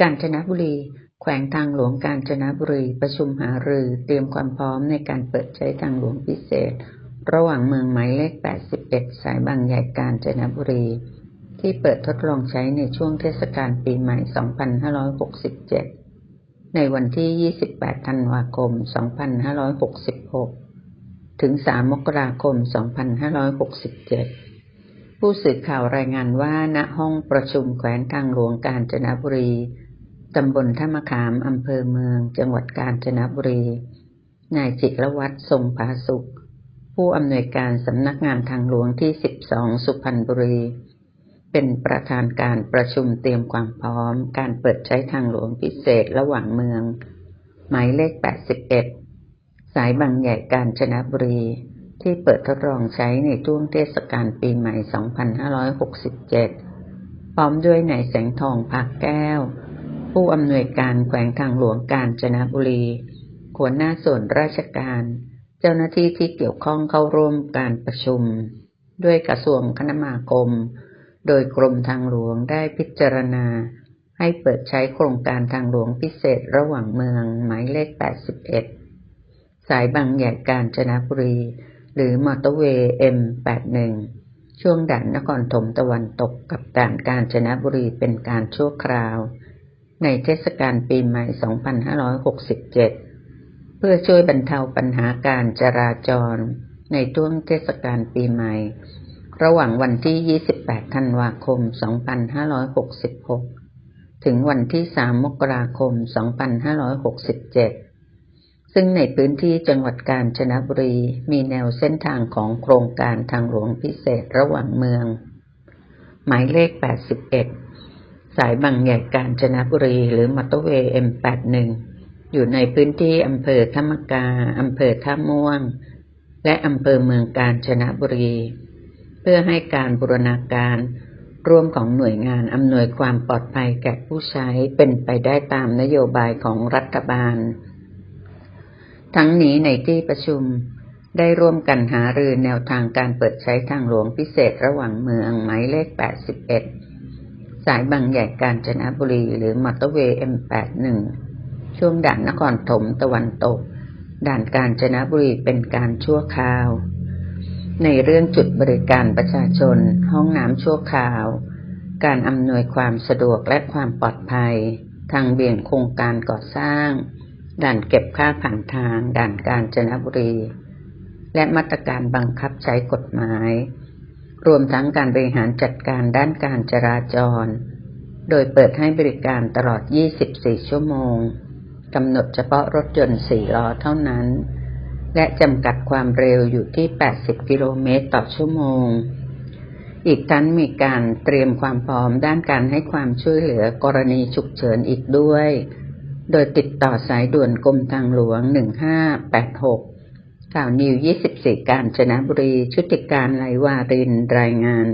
กาญจนบุรี แขวงทางหลวงกาญจนบุรี ประชุมหารือเตรียมความพร้อมในการเปิดใช้ทางหลวงพิเศษ ระหว่างเมืองหมายเลข 81 สายบางใหญ่กาญจนบุรี ที่เปิดทดลองใช้ในช่วงเทศกาลปีใหม่ 2567 ในวันที่ 28 ธันวาคม 2566 ถึง 3 มกราคม 2567ผู้สื่อข่าวรายงานว่าณห้องประชุมแขวงทางหลวงกาญจนบุรี ตำบลท่ามะขามอำเภอเมือง จังหวัดกาญจนบุรี นายจิรวัตรทรงผาสุข ผู้อำนวยการสำนักงานทางหลวงที่ 12 สุพรรณบุรี เป็นประธานการประชุมเตรียมความพร้อม การเปิดใช้ทางหลวงพิเศษระหว่างเมือง หมายเลข 81 สายบางใหญ่กาญจนบุรี ที่เปิดทดลองใช้ในช่วงเทศกาลปีใหม่ 2567 พร้อมด้วยนายแสงทองภาคแก้ว ผู้อำนวยการแขวงทางหลวงกาญจนบุรีหัวหน้าส่วนราชการ เจ้าหน้าที่ที่เกี่ยวข้องเข้าร่วมการประชุม ด้วยกระทรวงคมนาคม โดยกรมทางหลวงได้พิจารณา ให้เปิดใช้โครงการทางหลวงพิเศษระหว่างเมืองหมายเลข 81 สายบางใหญ่กาญจนบุรี หรือมอเตอร์เวย์ M81 ช่วงด่านนครถมตะวันตกกับด่านกาญจนบุรีเป็นการชั่วคราว ในเทศกาลปีใหม่ 2567 เพื่อช่วยบรรเทาปัญหาการจราจร ในช่วงเทศกาลปีใหม่ ระหว่างวันที่ 28 ธันวาคม 2566 ถึงวันที่ 3 มกราคม 2567 ซึ่งในพื้นที่จังหวัดกาญจนบุรีมีแนวเส้นทางของโครงการทางหลวงพิเศษระหว่างเมือง หมายเลข 81 สายบางใหญ่กาญจนบุรีหรือมอเตอร์เวย์ M81 อยู่ในพื้นที่อำเภอธรรมกาอำเภอท่าม่วง และอำเภอเมืองกาญจนบุรี เพื่อให้การบูรณาการร่วมของหน่วยงานอำนวยความปลอดภัยแก่ผู้ใช้เป็นไปได้ตามนโยบายของรัฐบาล ทั้งนี้ในที่ประชุมได้ร่วมกันหารือแนวทางการเปิดใช้ทางหลวงพิเศษระหว่างเมืองหมายเลข 81 สายบางใหญ่กาญจนบุรีหรือมอเตอร์เวย์ M81 ช่วงด่านนครถมตะวันตก ด่านกาญจนบุรีเป็นการชั่วคราว ในเรื่องจุดบริการประชาชน ห้องน้ำชั่วคราว การอำนวยความสะดวกและความปลอดภัย ทางเบี่ยงโครงการก่อสร้าง ด่านเก็บค่าผ่านทาง ด่านกาญจนบุรี และมาตรการบังคับใช้กฎหมาย รวมทั้งการบริหารจัดการด้านการจราจร โดยเปิดให้บริการตลอด 24 ชั่วโมง กำหนดเฉพาะรถยนต์4ล้อเท่านั้น และจำกัดความเร็วอยู่ที่ 80 กิโลเมตรต่อชั่วโมง อีกทั้งมีการเตรียมความพร้อมด้านการให้ความช่วยเหลือกรณีฉุกเฉินอีกด้วย โดยติดต่อสายด่วนกรมทางหลวง 1586 ข่าวนิว 24 การจนบุรี ชุติการไหลวาริน รายงาน